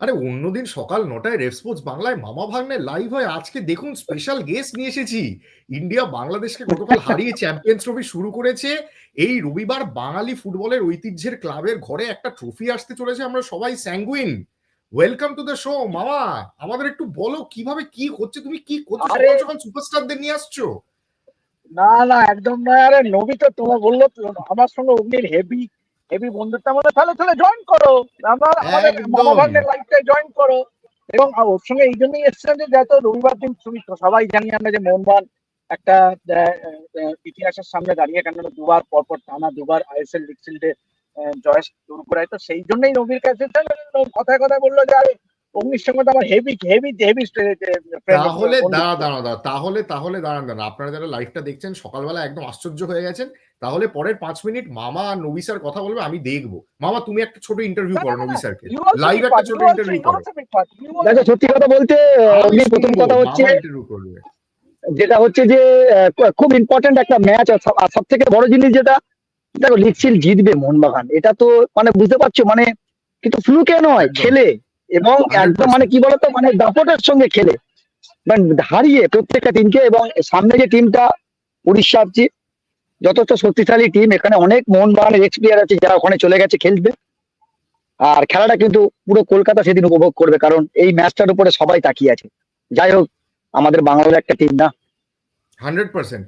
আরে অন্যদিন সকাল নটায় রেফস্পোর্টস বাংলায় মামা ভাগ্নে লাইভ হয়। আজকে দেখুন স্পেশাল গেস্ট নিয়ে এসেছি। ইন্ডিয়া বাংলাদেশকে গতকাল হারিয়ে চ্যাম্পিয়ন্স ট্রফি শুরু করেছে। এই রবিবার বাঙালি ফুটবলের ঐতিহ্যের ক্লাবের ঘরে একটা ট্রফি আসতে চলেছে। আমরা সবাই sanguine welcome to the show মামা। আমাদের একটু বলো কীভাবে কি হচ্ছে? তুমি কি করছ? সকাল সুপারস্টারদের নিয়ে আসছো? না না একদম না। আরে নবী তো তোমার বলল আমার সঙ্গে অগ্নির হেভি হেভি বন্ধুত্ব আমাদের তাহলে তাহলে জয়েন করো। আমার আমাদের একদম। মামা লাইফটাই জয়েন করো। এবং ওর সঙ্গে এই জন্যই এসেছেন যে যত রবিবার দিন তুমি সবাই জানি আমরা যে মোহনবাগান একটা ইতিহাসের সামনে দাঁড়িয়ে কেন দুবার পরপর টানা দুবার আইএসএল লিগ শিল্ডে জয় শুরু করায় তো সেই জন্যই নবীর কাছে কথায় কথায় বলল যে আরে অগ্নির সঙ্গে তো আমার হেভি হেভি হেভি তাহলে দাঁড়া দাঁড়া তাহলে তাহলে দাঁড়ান দাঁড়ান। আপনারা যারা লাইভটা দেখছেন সকালবেলা একদম আশ্চর্য হয়ে গেছেন। তাহলে পরের পাঁচ মিনিট মামা আর নবী স্যার কথা বলবে আমি দেখব। মামা তুমি একটা ছোট ইন্টারভিউ করো নবী স্যারকে লাইভ একটা ছোট ইন্টারভিউ করো। দেখো সত্যি কথা বলতে প্রথম কথা হচ্ছে ইন্টারভিউ করবে। যেটা হচ্ছে যে খুব ইম্পর্টেন্ট একটা ম্যাচ আর সব থেকে বড় জিনিস যেটা দেখো শিল্ড জিতবে মোহনবাগান। এটা তো মানে বুঝতে পারছ মানে কিন্তু ফ্লুকে নয় খেলে। এবং একদম মানে কি বলতো মানে দাপটের সঙ্গে খেলে। মানে হারিয়ে প্রত্যেকটা টিমকে এবং সামনে যে টিমটা উড়িষ্যা যথেষ্ট শক্তিশালী টিম এখানে অনেক মোহনবাগানের এক্স প্লেয়ার আছে যারা ওখানে চলে গেছে খেলবে। আর খেলাটা কিন্তু পুরো কলকাতা সেদিন উপভোগ করবে কারণ এই ম্যাচটার উপরে সবাই তাকিয়ে আছে। যাই হোক আমাদের বাংলার একটা টিম না। Hundred percent.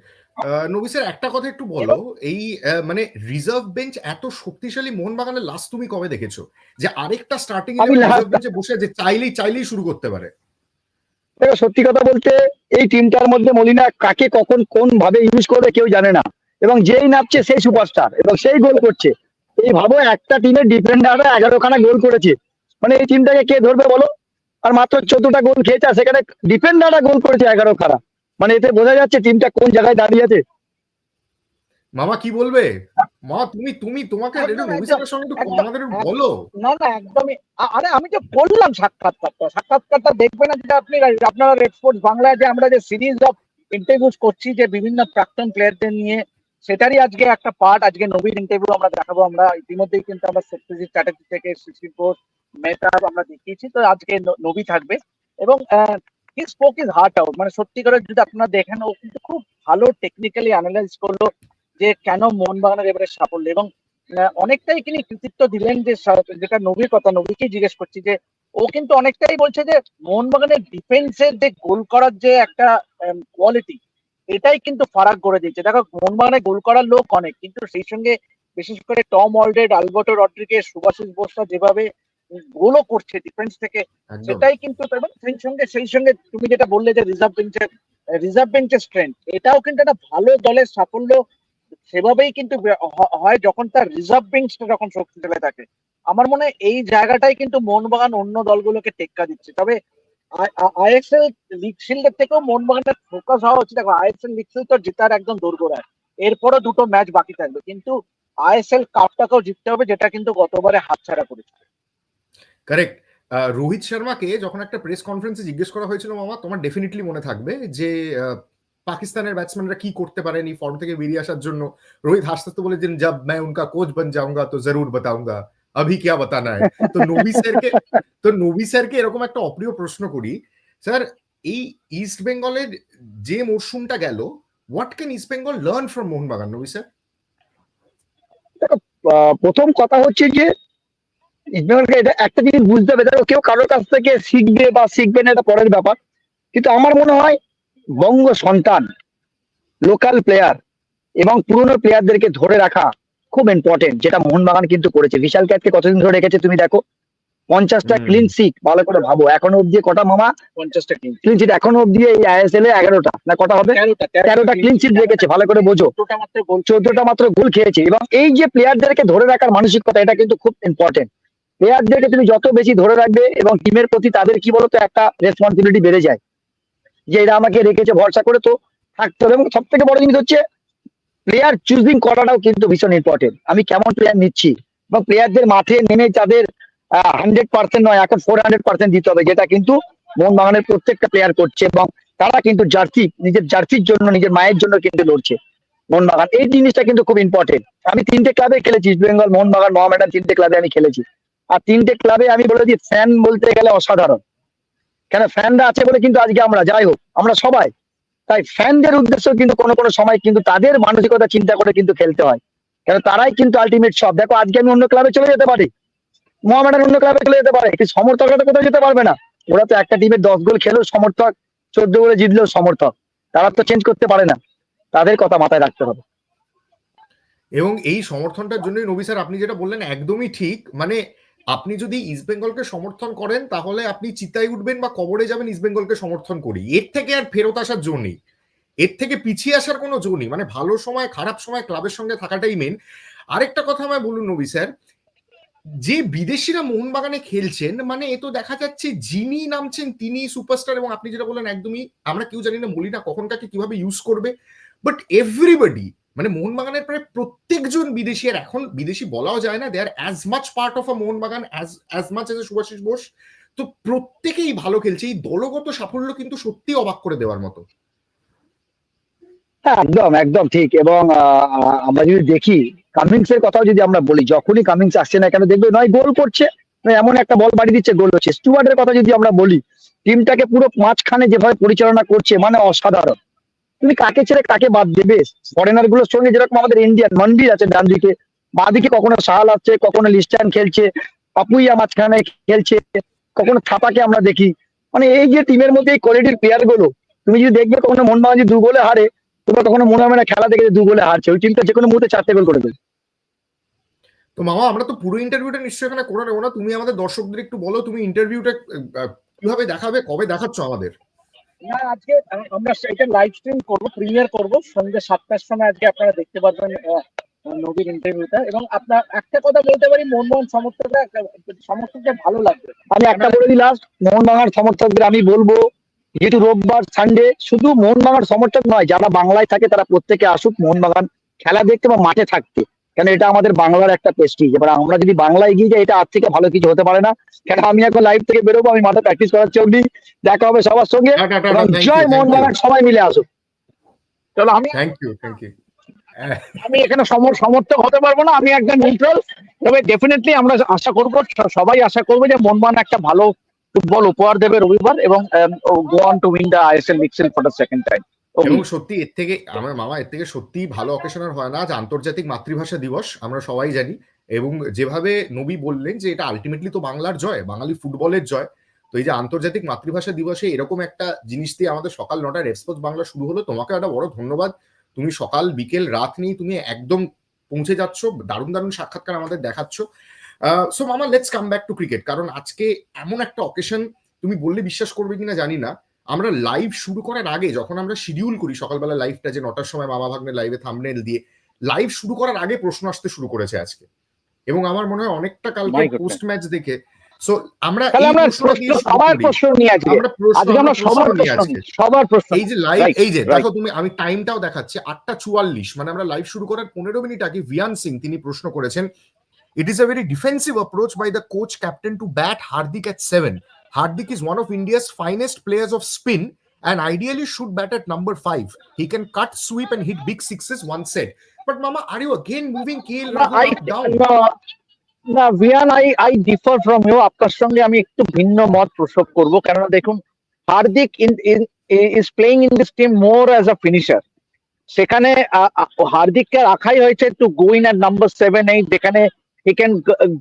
নবী স্যার একটা কথা একটু বলো। এই মানে রিজার্ভ বেঞ্চ এত শক্তিশালী মোহনবাগানের লাস্ট তুমি কবে দেখেছ? যে আরেকটা স্টার্টিং বেঞ্চে বসে যে চাইলেই চাইলেই শুরু করতে পারে। সত্যি কথা বলতে এই টিমটার মধ্যে মলিনা কাকে কখন কোন ভাবে ইউজ করবে কেউ জানে না। এবং যেই নামছে সেই সুপারস্টার এবং সেই গোল করছে। এই ভাবো একটা টিমের ডিফেন্ডাররা এগারো খানা গোল করেছে। মানে এই টিমটাকে কে ধরবে বলো? আর মাত্র চোদ্দটা গোল খেয়েছে আর সেখানে ডিফেন্ডাররা গোল করেছে এগারো খানা মানে এতে বোঝা যাচ্ছে টিমটা কোন জায়গায় দাঁড়িয়ে আছে। মামা কি বলবে? মা তুমি তুমি তোমাকে আমাদের বলো। না না একদমই আরে আমি তো বললাম সাক্ষাৎকারটা। সাক্ষাৎকারটা দেখবে না যেটা আপনি আপনারা রেড স্পোর্টস বাংলায় যে আমরা যে সিরিজ অফ ইন্টারভিউজ করছি যে বিভিন্ন প্রাক্তন প্লেয়ারদের নিয়ে সেটারই আজকে একটা পার্ট আজকে নবীর ইন্টারভিউ আমরা দেখাবো। আমরা ইতিমধ্যেই কিন্তু আমরা সত্যজিৎ চ্যাটার্জি থেকে শিশির ঘোষ মেহতাব আমরা দেখিয়েছি। তো আজকে নবী থাকবে। এবং he spoke his heart out মানে সত্যি করে যদি আপনারা দেখেন, ও কিন্তু খুব ভালো টেকনিক্যালি অ্যানালাইজ করল যে কেন মোহনবাগানের এবারে সাফল্য। এবং অনেকটাই তিনি কৃতিত্ব দিলেন যে যেটা নবীর কথা, নবীকেই জিজ্ঞেস করছি যে, ও কিন্তু অনেকটাই বলছে যে, মোহনবাগানের ডিফেন্সের যে গোল করার যে একটা কোয়ালিটি এটাই কিন্তু ফারাক করে দিয়েছে। দেখো মোহনবাগানে গোল করার লোক অনেক কিন্তু সেই সঙ্গে বিশেষ করে Tom Aldred Alberto Rodriguez Subhasish বোসরা যেভাবে গোলও করছে ডিফেন্স থেকে সেটাই কিন্তু সেই সঙ্গে সেই সঙ্গে তুমি যেটা বললে যে রিজার্ভ বেঞ্চের রিজার্ভ বেঞ্চের স্ট্রেংথ এটাও কিন্তু একটা ভালো দলের সাফল্য সেভাবেই কিন্তু হয় যখন তার রিজার্ভ বেঞ্চটা যখন শক্তিশালী থাকে। আমার মনে হয় এই জায়গাটাই কিন্তু মোহনবাগান অন্য দলগুলোকে টেক্কা দিচ্ছে। তবে আইএসএল লিগ থেকেও মোহনবাগানের ফোকাস হওয়া উচিত। দেখো আইএসএল লিগ তো জেতার একদম দোরগোড়ায় এরপরও দুটো ম্যাচ বাকি থাকবে। কিন্তু আইএসএল কাপটাকেও জিততে হবে, যেটা কিন্তু গতবারে হাতছাড়া করেছিল কারেক্ট রোহিত শর্মাকে যখন একটা প্রেস কনফারেন্সে জিজ্ঞেস করা হয়েছিল, মামা, তোমার ডেফিনেটলি মনে থাকবে যে পাকিস্তানের ব্যাটসম্যানরা কি করতে পারেন এই ফর্ম থেকে বেরিয়ে আসার জন্য? রোহিত হাসতে বলেছেন জব ম্যায় উনকা কোচ বন যাউঙ্গা তো জরুর বাতাউঙ্গা अभी क्या बताना है তো নবী স্যারকে তো নবী স্যারকে এরকম একটা অপ্রিয় প্রশ্ন করি স্যার এই ইস্ট বেঙ্গলের যে মরশুমটা গেল what can East Bengal learn from Mohun Bagan Nabi sir ah, প্রথম কথা হচ্ছে যে ইসমাইলকে এটা একটা জিনিস বুঝতে হবে দেখো কেউ কারোর কাছ থেকে শিখবে বা শিখবে না এটা পরের ব্যাপার কিন্তু আমার মনে হয় বঙ্গ সন্তান লোকাল প্লেয়ার এবং পুরনো প্লেয়ারদেরকে ধরে রাখা খুব ইম্পর্টেন্ট যেটা মোহনবাগান কিন্তু করেছে। বিশাল ক্যাটকে কতদিন ধরে রেখেছে তুমি দেখো? পঞ্চাশটা। ক্লিন সিট ভালো করে ভাবো। এখনও অব্দি কটা মামা? পঞ্চাশটা ক্লিন সিট এখনও অব্দি এই আইএসএল এ এগারোটা। না কটা হবে? তেরোটা ক্লিন সিট রেখেছে ভালো করে বোঝো। চোদ্দটা মাত্র গোল চোদ্দটা মাত্র গোল খেয়েছে। এবং এই যে প্লেয়ারদেরকে ধরে রাখার মানসিকতা এটা কিন্তু খুব ইম্পর্টেন্ট প্লেয়ারদেরকে তুমি যত বেশি ধরে রাখবে এবং টিমের প্রতি তাদের কি বলতো একটা রেসপন্সিবিলিটি বেড়ে যায়। যে এরা আমাকে রেখেছে ভরসা করে তো থাকতে হবে। এবং সব থেকে বড় জিনিস হচ্ছে প্লেয়ার চুজিং করাটাও কিন্তু ভীষণ ইম্পর্টেন্ট আমি কেমন প্লেয়ার নিচ্ছি? এবং প্লেয়ারদের মাঠে নেমে তাদের হান্ড্রেড পার্সেন্ট নয়, এখন ফোর হান্ড্রেড পার্সেন্ট দিতে হবে, যেটা কিন্তু মোহনবাগানের প্রত্যেকটা প্লেয়ার করছে এবং তারা কিন্তু জার্সি নিজের জার্সির জন্য, নিজের মায়ের জন্য কিন্তু লড়ছে মোহনবাগান। এই জিনিসটা কিন্তু খুব ইম্পর্টেন্ট আমি তিনটে ক্লাবে খেলেছি ইস্ট বেঙ্গল মোহনবাগান মোহামেডান তিনটে ক্লাবে আমি খেলেছি। আর তিনটে ক্লাবে আমি বলে দিই ফ্যান বলতে গেলে অসাধারণ। কেন ফ্যানরা আছে বলে কিন্তু আজকে আমরা, যাই হোক, আমরা সবাই তাই ফ্যানদের উদ্দেশ্য কিন্তু কোনো কোনো সময় কিন্তু তাদের মানসিকতা চিন্তা করে কিন্তু খেলতে হয়। কেন তারাই কিন্তু আলটিমেট সব দেখো, আজকে আমি অন্য ক্লাবে চলে যেতে পারি। মোহামেডান অন্য ক্লাবে চলে যেতে পারে। কিন্তু সমর্থকরা তো কোথাও যেতে পারবে না। ওরা তো একটা টিমের দশ গোল খেলেও সমর্থক, চোদ্দ গোলে জিতলেও সমর্থক। তারা তো চেঞ্জ করতে পারে না। তাদের কথা মাথায় রাখতে হবে। এবং এই সমর্থনটার জন্যই নবী স্যার, আপনি যেটা বললেন, একদমই ঠিক। মানে আপনি যদি ইস্ট বেঙ্গলকে সমর্থন করেন, তাহলে আপনি চিতায় উঠবেন বা কবরে যাবেন ইস্ট বেঙ্গলকে সমর্থন করি। এর থেকে আর ফেরত আসার জো নেই। এর থেকে পিছিয়ে আসার কোনো জো নেই। মানে ভালো সময়, খারাপ সময় ক্লাবের সঙ্গে থাকাটাই মেন আরেকটা কথা আমায় বলুন নবী স্যার, যে বিদেশিরা মোহনবাগানে খেলছেন মানে এ তো দেখা যাচ্ছে যিনি নামছেন তিনি সুপারস্টার এবং আপনি যেটা বললেন একদমই, আমরা কেউ জানি না বলি না কখন কাকে কীভাবে ইউজ করবে। বাট এভরিবডি মানে মোহনবাগানের প্রায় প্রত্যেকজন বিদেশি আর এখন বিদেশি বলাও যায় না they are as much part of a Mohun Bagan as much as Subhasish Bose. তো প্রত্যেকেই ভালো খেলছে, এই দলগত সাফল্য কিন্তু সত্যি অবাক করে দেওয়ার মতো। হ্যাঁ একদম একদম ঠিক। এবং আমরা যদি দেখি কামিংস এর কথাও যদি আমরা বলি, যখনই কামিংস আসছে না কেন, দেখবে নয় গোল করছে এমন একটা বল বাড়ি দিচ্ছে, গোল হচ্ছে। স্টুয়ার্ডের কথা যদি আমরা বলি, টিমটাকে পুরো মাঝখানে যেভাবে পরিচালনা করছে মানে অসাধারণ। তুমি কাকে ছেড়ে কাকে বাদ দেবে? ফরেনারগুলোর সঙ্গে যেরকম আমাদের ইন্ডিয়ান মন্দির আছে ডান দিকে বাঁ দিকে কখনো সাহাল আছে, কখনো লিস্টান খেলছে, পাপুইয়া মাঝখানে খেলছে, কখনো থাপাকে আমরা দেখি। মানে এই যে টিমের মধ্যে এই কোয়ালিটির প্লেয়ারগুলো, তুমি যদি দেখবে কখনো মোহনবাগান যদি দু গোলে হারে, তোমরা কখনো মনে হবে না খেলা দেখে যে দু গোলে হারছে, ওই টিমটা যে কোনো মুহূর্তে চারটে গোল করে দেবে। তো মামা, আমরা তো পুরো ইন্টারভিউটা নিশ্চয়ই এখানে করে নেব না। তুমি আমাদের দর্শকদের একটু বলো, তুমি ইন্টারভিউটা কীভাবে দেখাবে, কবে দেখাচ্ছ আমাদের? না, আজকে আমরা এটা লাইভ স্ট্রিম করব প্রিমিয়ার করব, সন্ধ্যে সাতটার সময় আজকে আপনারা দেখতে পারবেন নবীর ইন্টারভিউটা এবং আপনার একটা কথা বলতে পারি মোহনবাগান সমর্থকরা, সমর্থকদের ভালো লাগবে। আমি একটা বলে দিই লাস্ট মোহনবাগান সমর্থকদের আমি বলব, যেহেতু রোববার সানডে শুধু মোহনবাগান সমর্থক নয়, যারা বাংলায় থাকে তারা প্রত্যেকে আসুক মোহনবাগান খেলা দেখতে বা মাঠে থাকতে। কেন এটা আমাদের বাংলার একটা পেস্টিজ এবার আমরা যদি বাংলা এগিয়ে যাই এটা আর থেকে ভালো কিছু হতে পারে না। কেন আমি এখন লাইভ থেকে বেরোবো আমি মাঠে প্র্যাকটিস করাচ্ছি অব্দি দেখা হবে সবার সঙ্গে। এবং জয় মোহনবাগান সবাই মিলে আসুক। চলো আমি থ্যাংক ইউ থ্যাংক ইউ আমি এখানে সম- সমর্থক হতে পারব না আমি একজন নিউট্রাল তবে ডেফিনেটলি আমরা আশা করব সবাই আশা করব যে মোহনবাগান একটা ভালো ফুটবল উপহার দেবে রবিবার এবং go on to win the ISL লিগসেল for the second time এবং সত্যি এর থেকে আমার মামা এর থেকে সত্যি ভালো অকেশন আর হয় না আজ আন্তর্জাতিক মাতৃভাষা দিবস আমরা সবাই জানি। এবং যেভাবে নবী বললেন যে এটা আলটিমেটলি তো বাংলার জয় বাঙালি ফুটবলের জয়। তো এই যে আন্তর্জাতিক মাতৃভাষা দিবসে এরকম একটা জিনিস দিয়ে আমাদের সকাল নটায় রেসপন্স বাংলা শুরু হলো তোমাকে একটা বড় ধন্যবাদ। তুমি সকাল বিকেল রাত নিয়ে তুমি একদম পৌঁছে যাচ্ছ দারুণ দারুণ সাক্ষাৎকার আমাদের দেখাচ্ছ। সো মামা let's come back to cricket কারণ আজকে এমন একটা অকেশন তুমি বললে বিশ্বাস করবে কিনা জানি না। আমরা লাইভ শুরু করার আগে যখন আমরা শিডিউল করি সকালবেলা লাইভটা যে নটার সময় মামা ভাগ্নের লাইভে থামনেল দিয়ে লাইভ শুরু করার আগে প্রশ্ন আসতে শুরু করেছে আজকে। এবং আমার মনে হয় অনেকটা কালকে goodness. পোস্ট ম্যাচ দেখে সো আমরা সবার প্রশ্ন নিয়ে আজকে। আমরা প্রশ্ন আজকে আমরা আমরা সবার নিয়ে আজকে। সবার প্রশ্ন। এই যে লাইভ এই যে দেখো তুমি আমি টাইমটাও দেখাচ্ছি আটটা চুয়াল্লিশ মানে আমরা লাইভ শুরু করার পনেরো মিনিট আগে ভিয়ান সিং তিনি প্রশ্ন করেছেন it is a very defensive approach by the coach captain to bat Hardik at seven Hardik is one of India's finest players of spin and ideally should bat at number five. He can cut, sweep, and hit big sixes. One set. But Mama, are you again moving KL না, Rahul I- up down? না, না ভিয়ান I I differ from you আপনার সঙ্গে আমি একটু ভিন্ন মত প্রসব করব কেননা দেখুন Hardik in is playing in this team more as a finisher সেখানে আ, আ, হার্দিককে রাখাই হয়েছে to go in at number seven eight যেখানে he can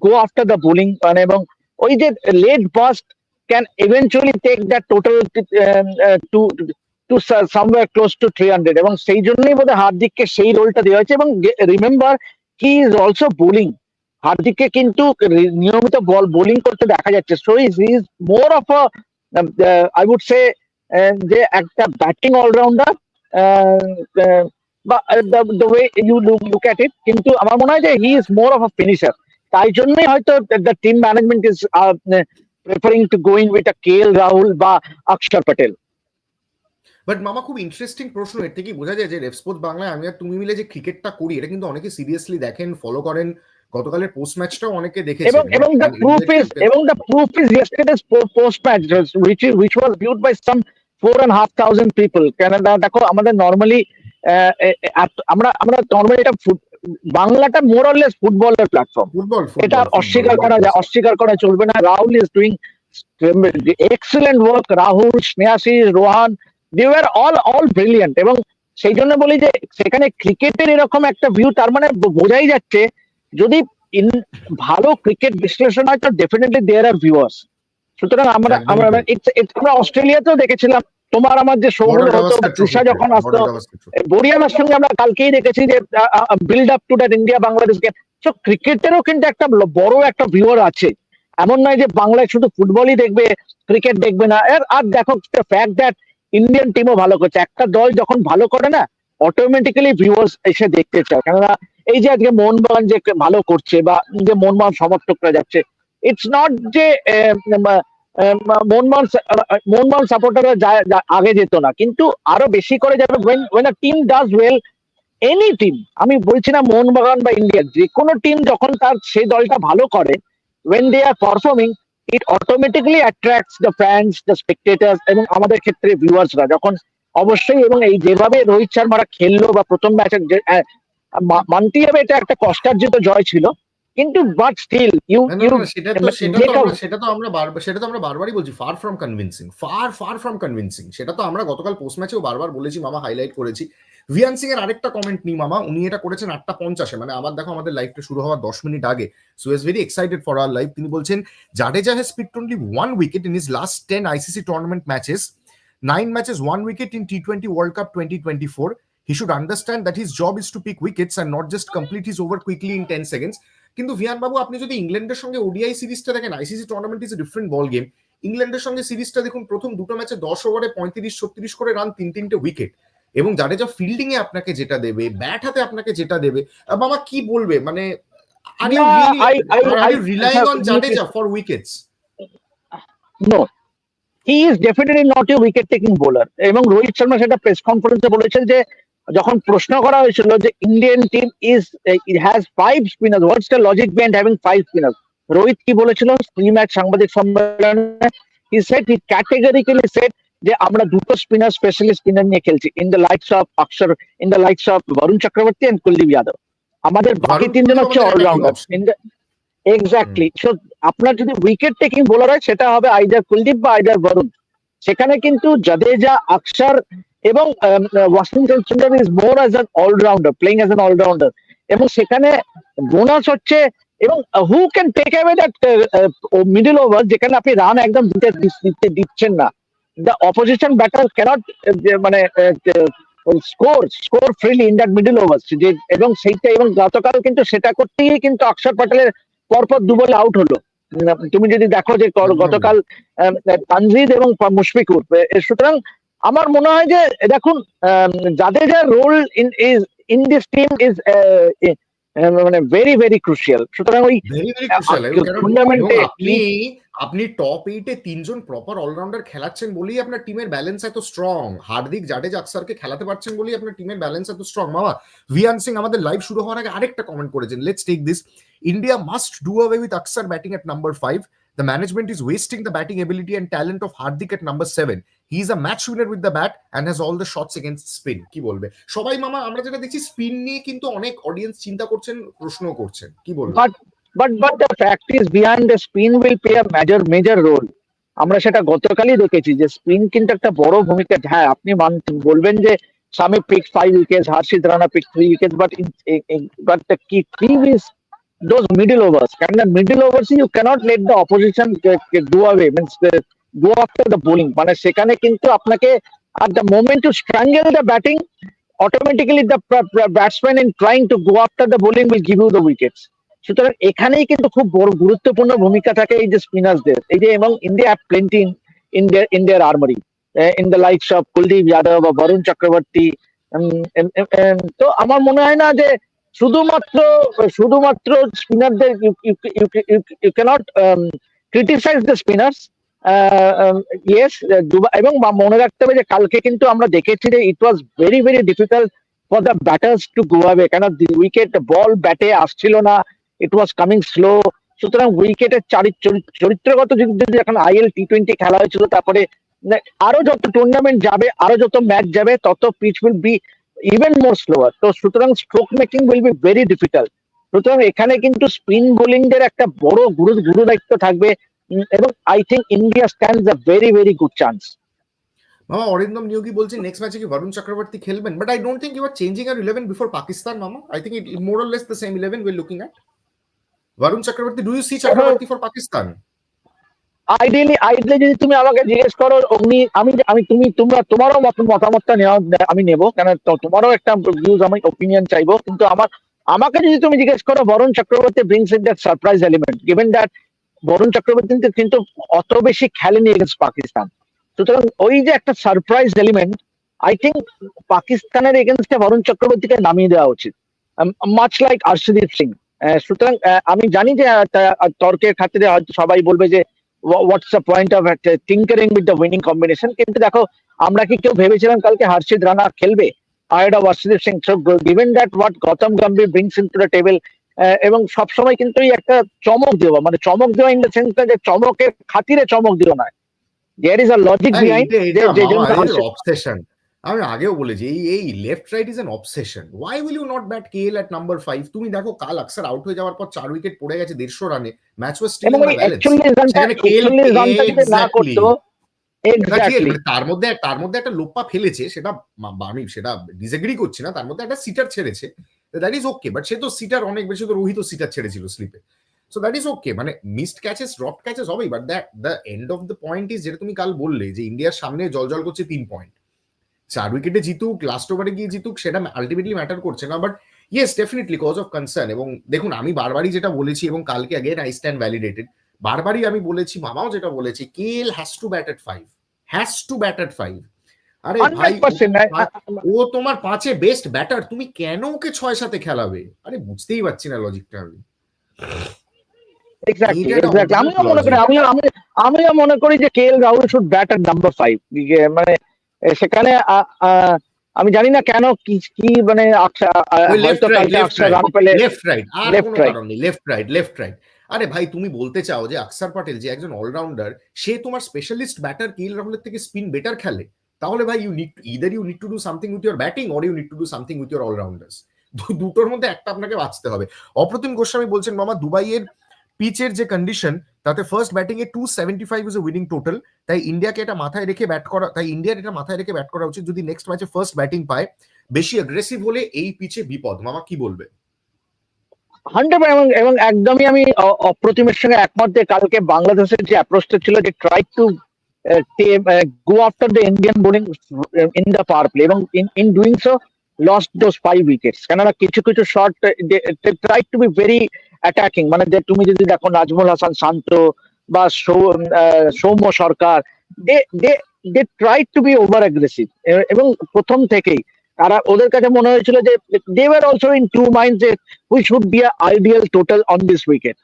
go after the bowling মানে এবং ওই যে late burst can eventually take that total to to somewhere close to three hundred এবং সেই জন্যই বোধহয় হার্দিককে সেই রোলটা দেওয়া হয়েছে এবং remember he is also bowling হার্দিককে কিন্তু নিয়মিত বল বোলিং করতে দেখা যাচ্ছে। So is is more of I would say যে একটা ব্যাটিং অলরাউন্ডার বা the way you look at it কিন্তু আমার মনে হয় যে he is more of a finisher তাই জন্যই হয়তো the team management is preferring to going with a K L Rahul বা অক্ষর প্যাটেল বাট মামা খুব ইন্টারেস্টিং প্রশ্ন এর থেকেই বোঝা যায় যে রেফস্পোর্ট বাংলায় আমি আর তুমি মিলে যে ক্রিকেটটা করি এটা কিন্তু অনেকে সিরিয়াসলি দেখেন ফলো করেন। গতকালের পোস্ট ম্যাচটাও অনেকে দেখেছেন। এবং এবং দ্য প্রুফ ইজ এবং the proof is yesterday's post match which is which was viewed by some four and a half thousand people. কেন দেখো আমাদের নর্মালি আমরা আমরা নর্মালি এটা বাংলাটা মোরাললেস ফুটবলের প্ল্যাটফর্ম এটা অস্বীকার করা যায় অস্বীকার করা চলবে না। Rahul is doing excellent work Rahul Snehasish Rohan they are all all brilliant এবং সেই জন্য বলি যে সেখানে ক্রিকেটের এরকম একটা ভিউ তার মানে বোঝাই যাচ্ছে যদি ভালো ক্রিকেট বিশ্লেষণ হয় তো ডেফিনেটলি দেয়ার আর ভিউয়ার্স সুতরাং আমরা আমরা আমরা অস্ট্রেলিয়াতেও দেখেছিলাম তোমার আমার যে শো হতো তৃষা যখন আসতো বরিয়ানার সঙ্গে আমরা কালকেই দেখেছি যে build up to that India Bangladesh game so ক্রিকেটেরও কিন্তু একটা বড় একটা ভিউয়ার আছে। এমন নয় যে বাংলায় শুধু ফুটবলই দেখবে ক্রিকেট দেখবে না। আর আর দেখো ফ্যাক্ট দ্যাট ইন্ডিয়ান টিমও ভালো করছে। একটা দল যখন ভালো করে না অটোমেটিক্যালি ভিউয়ার্স এসে দেখতে চায়। কেননা এই যে আজকে মোহনবাগান যে ভালো করছে বা যে মোহনবাগান সমর্থকরা যাচ্ছে ইটস নট যে মোহনবাগান মোহনবাগান সাপোর্টাররা আগে যেত না। কিন্তু আরও বেশি করে যাবে when when a team does well any team আমি বলছি না মোহনবাগান বা ইন্ডিয়া যে কোনো টিম যখন তার সেই দলটা ভালো করে when they are performing it automatically attracts the fans, the spectators এবং আমাদের ক্ষেত্রে ভিউয়ার্সরা যখন অবশ্যই এবং এই যেভাবে রোহিত শর্মারা খেললো বা প্রথম ম্যাচে মানতেই হবে এটা একটা কষ্টার্জিত জয় ছিল। কিন্তু বাট স্টিল ইউ ইউ সেটা তো সেটা তো আমরা সেটা তো আমরা বারবার সেটা তো আমরা বারবারই বলছি far from convincing far far from convincing সেটা তো আমরা গতকাল পোস্ট ম্যাচেও বারবার বলেছি মামা হাইলাইট করেছি। ভিয়ান সিং এর আরেকটা কমেন্ট নি মামা উনি এটা করেছেন আটটা পঞ্চাশে মানে আবার দেখো আমাদের লাইভটা শুরু হওয়ার দশ মিনিট আগে। So is very excited for our live তিনি বলছেন Jadeja has picked only one wicket in his last ten ICC tournament matches nine matches one wicket in T twenty World Cup twenty twenty four he should understand that his job is to pick wickets and not just complete his over quickly in ten seconds কিন্তু ভিয়ান বাবু আপনি যদি ইংল্যান্ডের সঙ্গে ODI সিরিজটা দেখেন ICC tournament is different ball game ইংল্যান্ডের সঙ্গে সিরিজটা দেখুন প্রথম দুটো ম্যাচে দশ ওভারে পঁয়ত্রিশ ছত্রিশ করে রান তিন তিনটে উইকেট এবং জাডেজা ফিল্ডিং এ আপনাকে যেটা দেবে ব্যাট হাতে আপনাকে যেটা দেবে বাবা কি বলবে? মানে আর ইউ না, I- I- I- relying on Jadeja for wickets no he is definitely not a wicket taking bowler এবং রোহিত শর্মা সেটা প্রেস কনফারেন্সে বলেছেন যে যখন প্রশ্ন করা হয়েছিল যে Indian team is has five spinner what's the logic behind having five spinner Rohit কি বলেছিল? প্রি ম্যাচ সাংবাদিক সম্মেলনে। He said he categorically said যে আমরা দুটো স্পিনার স্পেশালি স্পিনার নিয়ে খেলছি in the lights of Axar in the lights of Varun Chakravarthy and Kuldeep Yadav আমাদের বাকি তিনজন হচ্ছে allrounder in the exactly so আপনার যদি উইকেট টেকিং বোলার হয় সেটা হবে আইদার কুলদীপ বা আইদার বরুণ সেখানে কিন্তু জাদেজা আকসার এবং Washington Sundar is more as an allrounder playing as an allrounder এবং সেখানে বোনাস হচ্ছে এবং who can take away that middle over যেখানে আপনি রান একদম দিতে দিতে দিচ্ছেন না। দ্য অপোজিশন ব্যাটার ক্যানট মানে score score freely in that middle over যে এবং সেইটা এবং গতকাল কিন্তু সেটা করতেই কিন্তু অক্ষর প্যাটেলের পরপর দু বলে আউট হলো। তুমি যদি দেখো যে গতকাল আম, তানজিদ এবং মুশফিকুর সুতরাং আমার মনে হয় যে দেখুন জাদেজার role in is in this team is মানে ভেরি ভেরি ক্রুশিয়াল সুতরাং ওই এ আপনি আপনি টপ এইটে তিনজন প্রপার অলরাউন্ডার খেলাচ্ছেন বলেই আপনার টিমের ব্যালেন্স এত স্ট্রং হার্দিক জাডেজা আকসারকে খেলাতে পারছেন বলেই আপনার টিমের ব্যালেন্স এত স্ট্রং মামা ভিয়ান সিং আমাদের লাইভ শুরু হওয়ার আগে আরেকটা কমেন্ট করেছেন let's take this India must do away with Axar batting at number five the management is wasting the batting ability and talent of Hardik at number seven he is a match winner with the bat and has all the shots against spin কি বলবে? সবাই মামা, আমরা যেটা দেখছি spin নিয়ে কিন্তু অনেক অডিয়েন্স চিন্তা করছেন প্রশ্ন করছেন। কি বলবে? But but but the fact is behind the spin will play a major major role. আমরা সেটা গতকালই দেখেছি যে স্পিন কিন্তু একটা বড় ভূমিকা হ্যাঁ আপনি মান, বলবেন যে Shami pick five wickets Harshit Rana pick three wickets but but the key key is those middle overs and the middle overs you cannot let the opposition do away means uh, go after the bowling মানে সেখানে at the moment to strangle the batting automatically the batsman in trying to go after the bowling will give you the wickets সুতরাং এখানেই কিন্তু খুব বড় গুরুত্বপূর্ণ ভূমিকা থাকে এই যে স্পিনার্সদের এই যে এবং ইন্ডিয়া প্লেন্টি ইন্ডিয়া ইন্ডিয়ার armoury in the likes of Kuldeep Yadav বা বরুণ চক্রবর্তী তো আমার মনে হয় না যে শুধুমাত্র শুধুমাত্র স্পিনারদের you can't criticise the spinners yes এবং মনে রাখতে হবে যে কালকে কিন্তু আমরা দেখেছি যে it was very very difficult for the batters to go away কেন উইকেট বল ব্যাটে আসছিল না ইট ওয়াজ কামিং স্লো সুতরাং উইকেটের চরিত্রগত যদি এখন আইএল টি টোয়েন্টি খেলা হয়েছিল, তারপরে, আরও যত টুর্নামেন্ট যাবে, আরও যত ম্যাচ যাবে, তত pitch will be even more slower তো সুতরাং stroke making will be very difficult সুতরাং এখানে কিন্তু স্পিন বোলিংদের একটা বড় গুরু গুরু দায়িত্ব থাকবে এবং I think India stands a very very good chance মামা অরিন্দম নিয়োগী বলছে নেক্সট ম্যাচে কি বরুণ চক্রবর্তী খেলবেন but I don't think you are changing our eleven before Pakistan মামা। I think it more or less the same eleven we looking at Varun Chakravarthy do you see Chakravarthy for Pakistan ideally ideally যদি তুমি আমাকে জিজ্ঞেস করো, অগ্নি, আমি আমি তুমি তোমরা তোমারও মত- মতামতটা নেওয়া আমি নেব। কেন তোমারও একটা ভিউজ আমি ওপিনিয়ন চাইব। কিন্তু আমার আমাকে যদি তুমি জিজ্ঞেস করো, Varun Chakravarthy brings in that surprise element given that Varun Chakravarthy কিন্তু অত বেশি খেলেনি এগেন্স্ট পাকিস্তান। সুতরাং ওই যে একটা সারপ্রাইজ এলিমেন্ট আই থিঙ্ক পাকিস্তানের এগেনস্টে বরুণ চক্রবর্তীকে নামিয়ে দেওয়া উচিত। Much like Arshdeep Singh. সুতরাং আমি জানি যে তর্কের খাতিরে হয়তো সবাই বলবে যে what's the point of tinkering with the winning combination কিন্তু দেখো আমরা কি কেউ ভেবেছিলাম কালকে হর্ষিত রানা খেলবে? Ahead of Singh so given that what Gautam Gambhir brings in to the table এবং সবসময় কিন্তু একটা চমক দেওয়া মানে চমক দেওয়া ইন দ্য সেন্স যে চমকের খাতিরে চমক দিও না there is a logic behind যে জন্য অবসেশন আমি আগেও বলেছি এই এই left right is an obsession why will you not bat KL at number five তুমি দেখো কাল আকসার আউট হয়ে যাওয়ার পর চার উইকেট পড়ে গেছে দেড়শো রানে ম্যাচ ওয়াজ স্টিল তার মধ্যে তার মধ্যে একটা লোপ্পা ফেলেছে সেটা আমি সেটা ডিসএগ্রি করছি না তার মধ্যে একটা সিটার ছেড়েছে। দ্যাট ইজ ওকে বাট সে তো সিটার অনেক বেশি তো রোহিত সিটার ছেড়েছিল স্লিপে সো দ্যাট ইজ ওকে মানে মিসড ক্যাচেস ড্রপ ক্যাচেস হবেই but that the end of the point is যেটা তুমি কাল বললে যে ইন্ডিয়ার সামনে জল জল করছে তিন পয়েন্ট চার উইকেটে জিতুক লাস্ট ওভারে গিয়ে জিতুক সেটা আলটিমেটলি ম্যাটার করছে না but yes definitely cause of concern এবং দেখুন আমি বারবারই যেটা বলেছি এবং কালকে অ্যাগেন আই স্ট্যান্ড ভ্যালিডেটেড বারবারই আমি বলেছি মামাও যেটা বলেছি KL has to bat at five has to bat at five আরে ভাই ও তোমার পাঁচে বেস্ট ব্যাটার তুমি কেন ওকে ছয় সাথে খেলাবে? আরে বুঝতেই পারছি না লজিকটা আমি। আমিও মনে করি আমিও আমি আমিও মনে করি যে K L Rahul should bat at number five মানে সেখানে আমি জানি না কেন কি কি মানে লেফট রাইট লেফট রাইট আর ভাই তুমি বলতে চাও যে আকসার পাটেল যে একজন অলরাউন্ডার সে তোমার স্পেশালিস্ট ব্যাটার কিল রাহুলের থেকে স্পিন বেটার খেলে। তাহলে ভাই you need either you need to do something with your batting or you need to do something with your allrounders দুটোর মধ্যে একটা আপনাকে বাঁচতে হবে। অপ্রতিম গোস্বামী বলছেন মামা দুবাইয়ের পিচের যে কন্ডিশন তাতে first batting a two seventy five is a winning total তাই ইন্ডিয়াকে এটা মাথায় রেখে ব্যাট করা, তাই ইন্ডিয়ার এটা মাথায় রেখে ব্যাট করা উচিত যদি নেক্সট ম্যাচে ফার্স্ট ব্যাটিং পায়। বেশি অ্যাগ্রেসিভ হলে এই পিচে বিপদ। মামা, কি বলবে? এবং এবং একদমই আমি অপ্রতিমের সঙ্গে একমত যে কালকে বাংলাদেশের যে অ্যাপ্রোচটা ছিল যে try to go after the Indian bowling in the power play এবং in doing so lost those five wickets কেননা কিছু কিছু shot try to be very attacking মানে যে তুমি যদি দেখো নাজমুল হাসান শান্ত বা Soumya Sarkar they try to be over aggressive এবং প্রথম থেকেই তারা ওদের কাছে মনে হয়েছিল যে they were also in two mind যে we should be ideal total on this wicket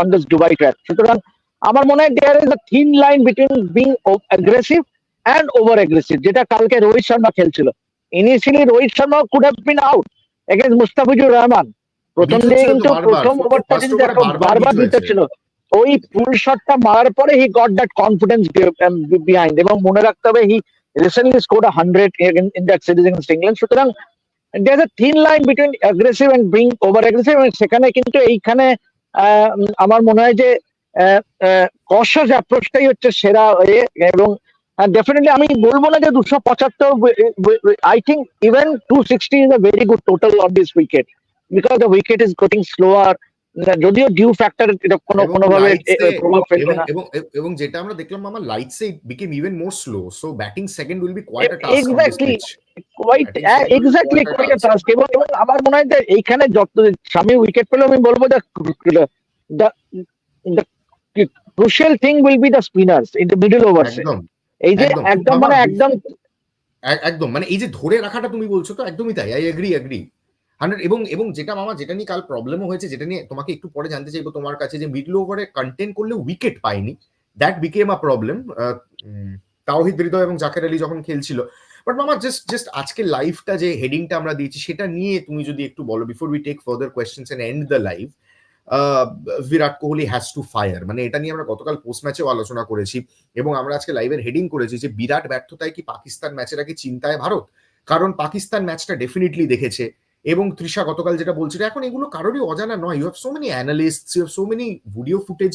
on this Dubai track সুতরাং আমার মনে হয় there is a thin line between being aggressive and over aggressive যেটা কালকে রোহিত শর্মা খেলছিল। Initially Rohit Sharma could have been out against Mustafizur Rahman প্রথম দিকে কিন্তু প্রথম ওভারটা কিন্তু over বারবার দিতে ছিল ওই ফুল শটটা মারার পরে he got that confidence behind এবং মনে রাখতে হবে he recently scored hundred in that series against England সুতরাং there's a thin line between aggressive and being over aggressive এবং সেখানে কিন্তু এইখানে আহ, আমার মনে হয় যে কশাস অ্যাপ্রোচটাই হচ্ছে সেরা এবং ডেফিনেটলি আমি বলব না যে দুশো পঁচাত্তর I think even two sixty is a very good total on this wicket because the wicket is getting slower যদিও ডিউ ফ্যাক্টর এটা কোনো এ- এ এ- প্রভাব ফেলবে না। এবং এবং যেটা আমরা দেখলাম মামা lights a became even more slow so batting second will be quite a task Exactly. Quite exactly quite task. Task এবং আমার মনে হয় যে এইখানে যত স্বামী উইকেট পেলে আমি বলব যে the crucial thing will be the spinners in the middle overs একদম। এই যে একদম। একদম মানে একদম একদম। মানে এই যে ধরে রাখাটা তুমি বলছো তো একদমই তাই। আই এগ্রি এগ্রি হান্ড্রেড এবং এবং যেটা মামা যেটা নিয়ে কাল প্রবলেমও হয়েছে যেটা নিয়ে তোমাকে একটু পরে জানতে চাইব তোমার কাছে যে মিডল ওভারে কন্টেন্ট করলে উইকেট পায়নি that became a problem Towhid Hridoy এবং জাকের আলী যখন খেলছিল। বাট মামা জাস্ট জাস্ট আজকে লাইভটা যে হেডিংটা আমরা দিয়েছি সেটা নিয়ে তুমি যদি একটু বলো before we take further questions and end the live Virat Kohli has to fire মানে এটা নিয়ে আমরা গতকাল পোস্ট ম্যাচেও আলোচনা করেছি এবং আমরা আজকে লাইভের হেডিং করেছি যে বিরাট ব্যর্থতায় কি পাকিস্তান ম্যাচের আগে চিন্তায় ভারত? কারণ পাকিস্তান ম্যাচটা ডেফিনেটলি দেখেছে এবং তৃষা, গতকাল যেটা বলছিল, এখন এগুলো কারোরই অজানা নয়। You have so many analyst you have so many video footage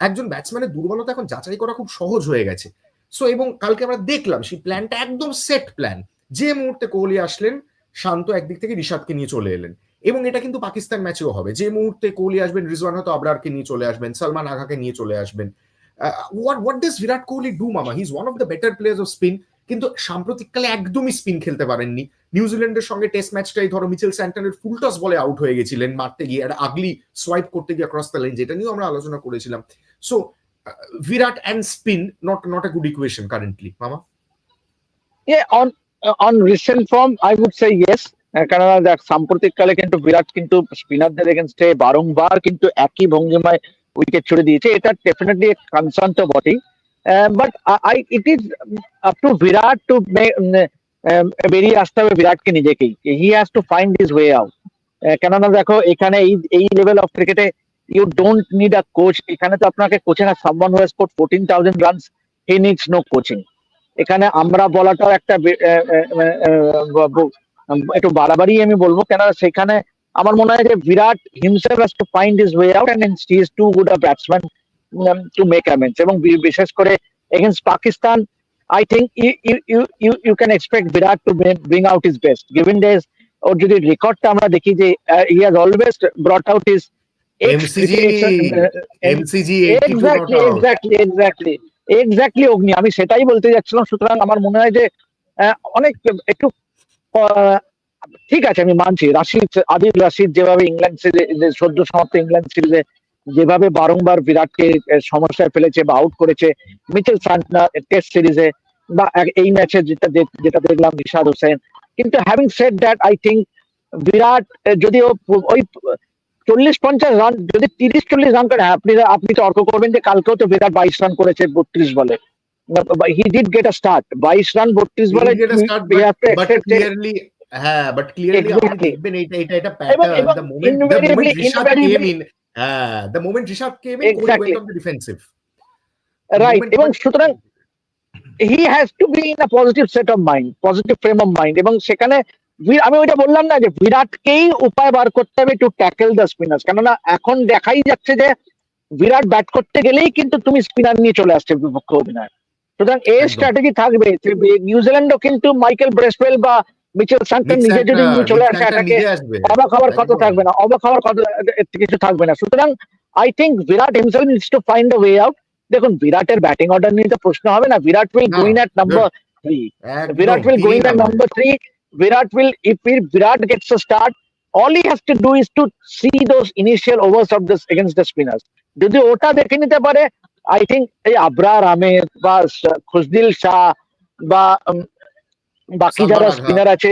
একজন ব্যাটসম্যানের দুর্বলতা এখন যাচাই করা খুব সহজ হয়ে গেছে। সো এবং কালকে আমরা দেখলাম সেই প্ল্যানটা একদম সেট প্ল্যান যে মুহূর্তে কোহলি আসলেন, শান্ত একদিক থেকে ঋষাদকে নিয়ে চলে এলেন। এবং এটা কিন্তু পাকিস্তান ম্যাচেও হবে। যে মুহূর্তে কোহলি আসবেন রিজওয়ান হয়তো আবরারকে নিয়ে চলে আসবেন সালমান আঘাকে নিয়ে চলে আসবেন। What what does Virat Kohli do মামা? He is one of the better players of spin কিন্তু সাম্প্রতিককালে একদমই স্পিন খেলতে পারেননি। নিউজিল্যান্ডের সঙ্গে টেস্ট ম্যাচটাই ধরো মিচেল স্যান্টনের ফুলটস বলে আউট হয়ে গেছিলেন মারতে গিয়ে একটা আগলি সোয়াইপ করতে গিয়ে ক্রস দ্য লাইন যেটা নিয়েও আমরা আলোচনা করেছিলাম। So Virat and spin not not a good equation currently মামা? Yeah, on on recent form, I would say. কেননা দেখ, সাম্প্রতিককালে কিন্তু বিরাট কিন্তু স্পিনারদের এগেনস্টে বারংবার কিন্তু একই ভঙ্গিমায় উইকেট ছুড়ে দিয়েছে। এটা ডেফিনেটলি কনসার্ন তো বটেই। But I it is up to Virat to বেরিয়ে আসতে হবে বিরাটকে নিজেকেই। He has to find this way out কেননা দেখো, এখানে এই এই লেভেল অফ ক্রিকেটে you don't need a coach এখানে তো আপনাকে coaching R someone who has score fourteen thousand runs he needs no coaching এখানে আমরা বলাটাও একটা একটু বাড়াবাড়ি আমি বলব। কেন সেখানে আমার মনে হয় যে Virat himself has to find his way out and he is too good a batsman to make amends এবং বিশেষ করে against Pakistan I think you you you can expect Virat to bring out his best given days ওর যদি রেকর্ডটা আমরা দেখি যে he has always brought out his MCG exactly Agni আমি সেটাই বলতে যাচ্ছিলাম সুতরাং আমার মনে হয় যে অনেক একটু ঠিক আছে, আমি মানছি। রাশিদ, আদিল রাশিদ যেভাবে ইংল্যান্ড সিরিজে সদ্য সমাপ্ত ইংল্যান্ড সিরিজে যেভাবে বারংবার বিরাটকে সমস্যায় ফেলেছে বা আউট করেছে মিচেল সান্টনা টেস্ট সিরিজে বা এই ম্যাচে যেটা যেটা দেখলাম নিশাদ হোসেন। কিন্তু having said that I think Virat যদিও ওই চল্লিশ পঞ্চাশ রান যদি তিরিশ চল্লিশ রান করে, আপনি আপনি তর্ক করবেন যে কালকেও তো বিরাট বাইশ রান করেছে বত্রিশ বলে। He did get a start বাইশ রান বত্রিশ বলে we have to but accept it. Clearly হ্যাঁ বাট ক্লিয়ারলি Exactly. দেখবেন এটা এটা এটা pattern the moment the moment Rishad came in হ্যাঁ the moment Rishad came in Kohli went on the defensive right এবং সুতরাং he has to be in a positive set of mind positive frame of mind এবং সেখানে আমি ওইটা বললাম না যে বিরাটকেই উপায় বার করতে হবে টু ট্যাকেল দ্য স্পিনার্স কেননা এখন দেখাই যাচ্ছে যে বিরাট ব্যাট করতে গেলেই কিন্তু তুমি স্পিনার নিয়ে চলে আসছে বিপক্ষ অধিনায়ক। সুতরাং এই একদম। স্ট্র্যাটেজি থাকবে যে বে- নিউজিল্যান্ডও কিন্তু মাইকেল ব্রেসওয়েল বা মিচেল স্যান্টন নিজে যদি নিয়ে চলে আসে এটাকে নিজে আসবে অবাক হওয়ার কথা একদম। থাকবে না অবাক হওয়ার কথা কিছু থাকবে না সুতরাং I think Virat himself needs to find the way out দেখুন বিরাটের ব্যাটিং অর্ডার নিয়ে তো প্রশ্ন হবে না বিরাট উইল না, গোইং অ্যাট নাম্বার থ্রি একদম, Virat will go in তিনই at number. number three. Virat will, if he- Virat gets a start, all he has to do is to see those initial overs of this against the spinners. যদি ওটা দেখে নিতে পারে I think এই আবরার আহমেদ বা খুশদিল শাহ বা বাকি যারা স্পিনার আছে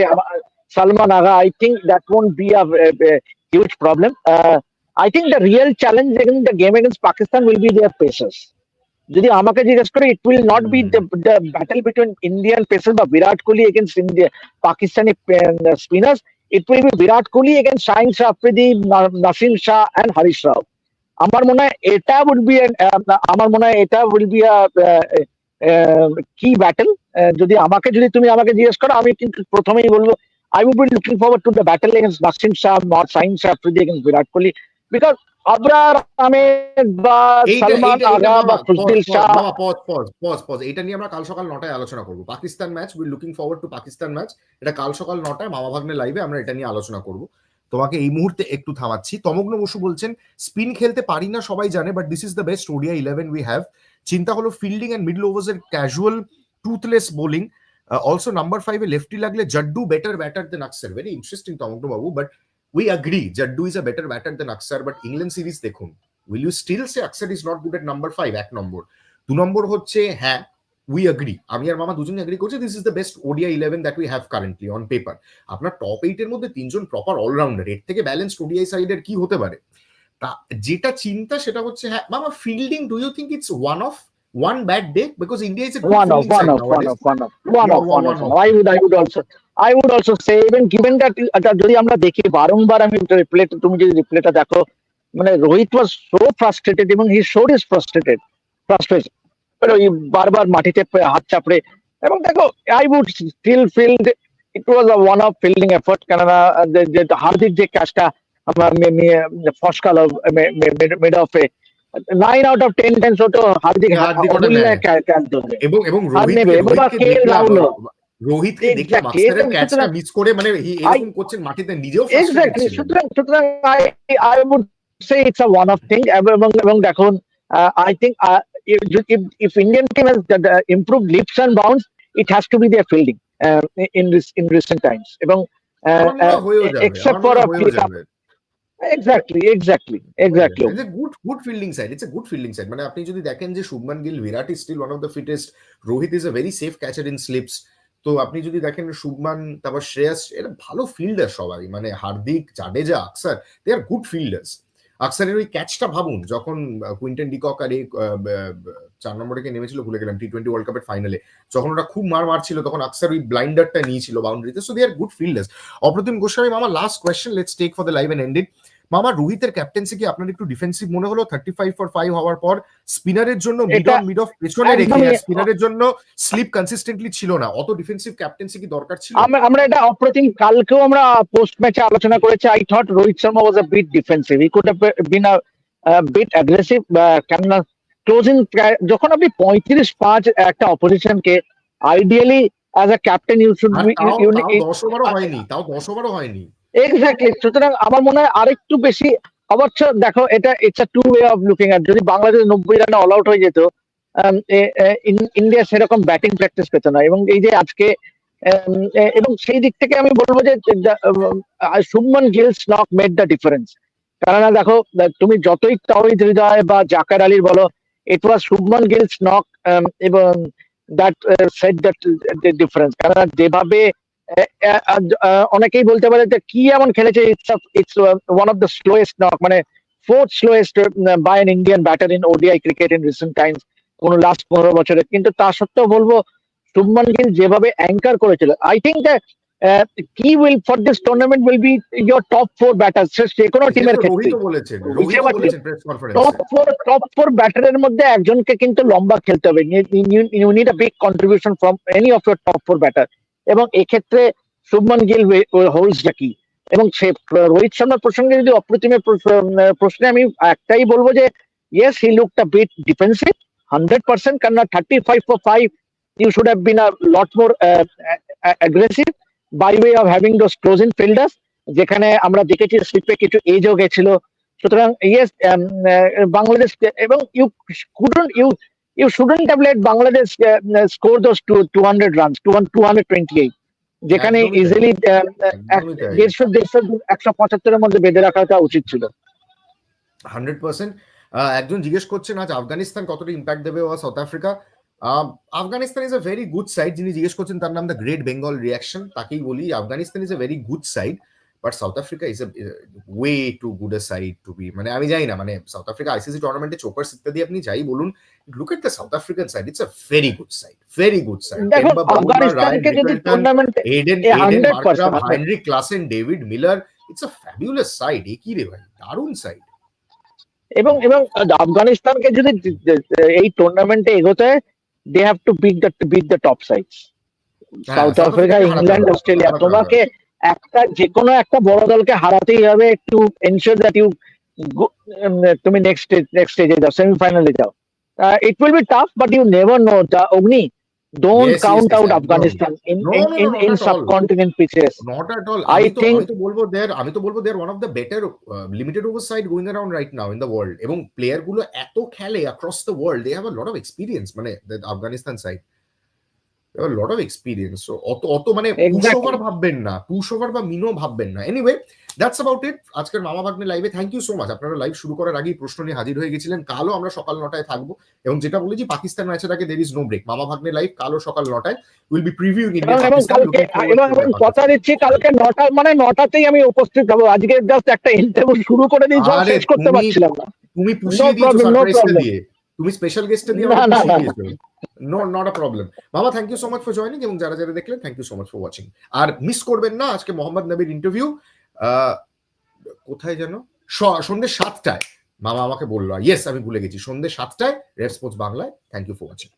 Salman Agha I think that won't be a huge problem I think the real challenge against the game against Pakistan will be their pacers যদি আমাকে জিজ্ঞেস করে it will not be the battle between Indian pacer বা Virat Kohli against India Pakistani spinners it will be Virat Kohli against Shaheen Shah Afridi Naseem Shah and Haris Rauf আমার মনে হয় এটা would be আমার মনে হয় এটা would be কি ব্যাটেল যদি আমাকে যদি তুমি আমাকে জিজ্ঞেস করো আমি কিন্তু প্রথমেই বলব I would be looking forward to the battle against Naseem Shah not Shaheen Shah Afridi against Virat Kohli because Abrar Ahmed বা সালমান আগা বা Khushdil Shah pause, pause, pause, pause. এটা নিয়ে আমরা কাল সকাল নটায় আলোচনা করব Pakistan match we looking forward to Pakistan match এটা কাল সকাল নটায় মামা ভাগ্নে লাইভে আমরা এটা নিয়ে আলোচনা করব তোমাকে এই মুহূর্তে একটু থামাচ্ছি। তমগ্ন বসু বলছেন স্পিন খেলতে পারি না, সবাই জানে but this is the best ODI eleven we have চিন্তা হলো ফিল্ডিং অ্যান্ড মিডল ওভার্স এর casual toothless bowling also number ফাইভে লেফটি লাগলে জড্ডু বেটার ব্যাটার দেন আকসার ভেরি ইন্টারেস্টিং তমগ্ন বাবু but we agree Jaddu is a better batter than Axar but England series দেখুন will you still say Axar is not good at number five এক নম্বর। দু নম্বর হচ্ছে হ্যাঁ উই অ্যাগ্রি আমি আর মামা দুজনে অ্যাগ্রি করছি this is the best ODI eleven that we have currently on paper আপনার টপ এইটের মধ্যে তিনজন প্রপার অলরাউন্ডার এর থেকে ব্যালেন্স ওডিআই সাইডের কি হতে পারে? তা যেটা চিন্তা সেটা হচ্ছে হ্যাঁ মামা fielding do you think it's one of one bad day because India is one of one of one of one of one Yeah, of one- one of. One I would I would also I would also say even given that এটা যদি আমরা দেখি বারংবার আমি replay তুমি যদি রিপ্লেটা দেখো মানে রোহিত ওয়াজ সো ফ্রাস্ট্রেটেড এবং he showed his frustrated frustrated ওই বারবার মাটিতে হাত চাপড়ে। এবং দেখো I would still feel it was a one off fielding effort কেননা যে- হার্দিক যে ক্যাচটা আমার ফসকাল mid অফে nine out of ten tens হতো হার্দিক হার্দিক ওটা অমূল্য নেয়। ক্যাচ ধরবে। এবং এবং আর রোহিত নেবে, এবং বা রোহিতকে দেখলাম। রাহুলও। রোহিতকে দেখলাম Exactly, আক্সারের ক্যাচটা মিস করে মানে এরকম করছেন মাটিতে নিজেও এক্স্যাক্টলি সুতরাং সুতরাং I I would say it's a one off thing এবং এবং দেখুন I think if Indian team has improve leaps and bounds it has to be their fielding in in recent times এবং আমার মনে হয় হয়েও যাবে, এক্সেপ্ট আমার ফর মনে হয় হয়েও exactly exactly exactly It's a good good fielding side. It's a good fielding side. মানে আপনি যদি দেখেন যে Shubman Gill Virat is still one of the fittest Rohit is a very safe catcher in slips তো আপনি যদি দেখেন শুভমান তারপর শ্রেয়াস এরা ভালো ফিল্ডার সবাই। মানে হার্দিক জাডেজা আকসার দে আর গুড ফিল্ডার্স আকসারের ওই ক্যাচটা ভাবুন, যখন কুইন্টেন ডিকক আর এই চার নম্বরে কে নেমেছিল, ভুলে গেলাম টি টোয়েন্টি ওয়ার্ল্ড কাপের ফাইনালে যখন ওরা খুব মার মারছিল, তখন আকসার ওই ব্লাইন্ডারটা নিয়েছিল বাউন্ডারিতে so they are good fielders Apratim Goswami, মামা last question let's take for the live and ended মামা রোহিতের ক্যাপ্টেন্সি কি আপনার একটু ডিফেন্সিভ মনে হলো? থার্টি ফাইভ ফর ফাইভ হওয়ার পর স্পিনারের জন্য মিড অন মিড অফ পেছনে রেখে স্পিনারের জন্য স্লিপ কনসিস্টেন্টলি ছিল না। অত ডিফেন্সিভ ক্যাপ্টেন্সি কি দরকার ছিল? আমরা এটা অপ্রতিম কালকেও আমরা পোস্ট ম্যাচে আলোচনা করেছি। I thought Rohit Sharma was a bit defensive he could have been a bit aggressive কেননা ক্লোজিং যখন আপনি পঁয়ত্রিশ পাঁচ একটা অপোজিশনকে ideally as a captain you should তাও তাও দশ ওভারও হয়নি তাও দশ ওভারও হয়নি। এক্স্যাক্টলি সুতরাং আমার মনে হয় আরেকটু বেশি অবশ্য দেখো, এটা it's a two way of looking at যদি বাংলাদেশ নব্বই রানে অল আউট হয়ে যেত ইন্ডিয়া সেরকম ব্যাটিং প্র্যাকটিস পেত না। এবং এই যে আজকে এবং সেই দিক থেকে আমি বলব যে Shubman Gill's knock made the difference কেননা দেখো তুমি যতই তহিদ হৃদয় বা জাকার আলীর বলো it was Shubman Gill's knock এবং দ্যাট সেট দ্যাট ডিফারেন্স কেননা যেভাবে অনেকেই বলতে পারে যে কি এমন খেলেছে it's it's one of the slowest knock মানে fourth slowest by an Indian batter in ODI cricket in recent times কোন লাস্ট পনেরো বছরে। কিন্তু তা সত্ত্বেও বলব শুভমান গিল যেভাবে অ্যাঙ্কার করেছিল I think that key will for this tournament will be your top four batter যে কোনো টিমের ক্ষেত্রে। টপ ফোর টপ ফোর ব্যাটারের মধ্যে একজনকে কিন্তু লম্বা খেলতে হবে। You need a big contribution from any of your top four batter এবং এক্ষেত্রে শুভমান গিল হোল্ডস দ্য কি? এবং সে রোহিত শর্মার প্রসঙ্গে যদি অপ্রতিমের প্রশ্নে আমি একটাই বলব যে yes he looked a bit defensive hundred percent কেননা thirty five for five you should have been lot more aggressive by way of having those closing fielders যেখানে আমরা দেখেছি স্লিপে কিছু এজও গেছিল। সুতরাং ইয়েস বাংলাদেশ এবং you couldn't you let Bangladesh score those two two hundred runs two two hundred twenty eight যেখানে easily দেড়শো দেড়শো একশো পঁচাত্তরের মধ্যে বেঁধে রাখাটা উচিত ছিল। Hundred percent. একজন জিজ্ঞেস করছেন আজ আফগানিস্তান কতটা ইম্প্যাক্ট দেবে ও South Africa? Afghanistan is a very good side যিনি জিজ্ঞেস করছেন তার নাম দ্য গ্রেট বেঙ্গল রিয়াকশন তাকেই বলি Afghanistan is a very good side but South Africa is a way too good a side to be মানে আমি জানি না মানে সাউথ আফ্রিকা আইসিসি টুর্নামেন্টে চোপার্স ইত্যাদি আপনি যাই বলুন look at the South African side it's a very good side very good side দেখো আফগানিস্তানকে যদি টুর্নামেন্টে Aiden A, Aiden 100% Markram Heinrich Klaasen David Miller it's a fabulous side একই রে ভাই দারুণ সাইড এবং এবং আফগানিস্তানকে যদি এই টুর্নামেন্টে এগোতে they have to beat the beat the top sides হ্যাঁ, South South Africa Africa England হারাতে হবে, অস্ট্রেলিয়া হারাতে হবে। তোমাকে একটা যে কোনো একটা বড় দলকে হারাতেই হবে একটু এনশিওর দ্যাট ইউ তুমি নেক্সট নেক্সট স্টেজে যাও সেমিফাইনালে যাও। It will be tough but you never know the Agni don't Yes, yes, count out. Afghanistan in in not in at all. Subcontinent pitches not at all I তো think- আমি তো বলব দেয়ার আমি তো বলব they're one of the better limited over side going around right now in the world এবং প্লেয়ারগুলো এত খেলে across the world they have a lot of experience মানে Afghanistan side lot of experience অত অত মানে পুশ ওভার ভাববেন না পুশ ওভার বা মিনো ভাববেন না। এনিওয়ে দ্যাটস অ্যাবাউট ইট আজকের মামা ভাগ্নে লাইভে থ্যাংক ইউ সো মাচ আপনারা লাইভ শুরু করার আগেই প্রশ্ন নিয়ে হাজির হয়ে গেছিলেন কালও আমরা সকাল নটায় থাকব। এবং যেটা বলেছি পাকিস্তান ম্যাচের আগে দের ইজ নো ব্রেক মামা ভাগ্নে লাইভ কালও সকাল নটায়। উইল বি প্রিভিউ কথা দিচ্ছি কালকে নটা মানে নটাতেই আমি উপস্থিত হব। আজকে জাস্ট একটা ইন্টারভিউ শুরু করে দিয়েছি শেষ করতে পারছিলাম না। তুমি পুষিয়ে দিয়েছ সারপ্রাইজটা দিয়ে। তুমি স্পেশাল গেস্টটা দিয়ে না, নট আ প্রবলেম বাবা thank you so much for joining এবং যারা যারা দেখলেন thank you so much for watching R miss করবেন না আজকে মোহাম্মদ নবীর ইন্টারভিউ কোথায় যেন? সন্ধ্যে সাতটায়। মামা আমাকে বলল ইয়েস আমি ভুলে গেছি। সন্ধ্যে সাতটায় রেড স্পোর্টস বাংলায়। Thank you for watching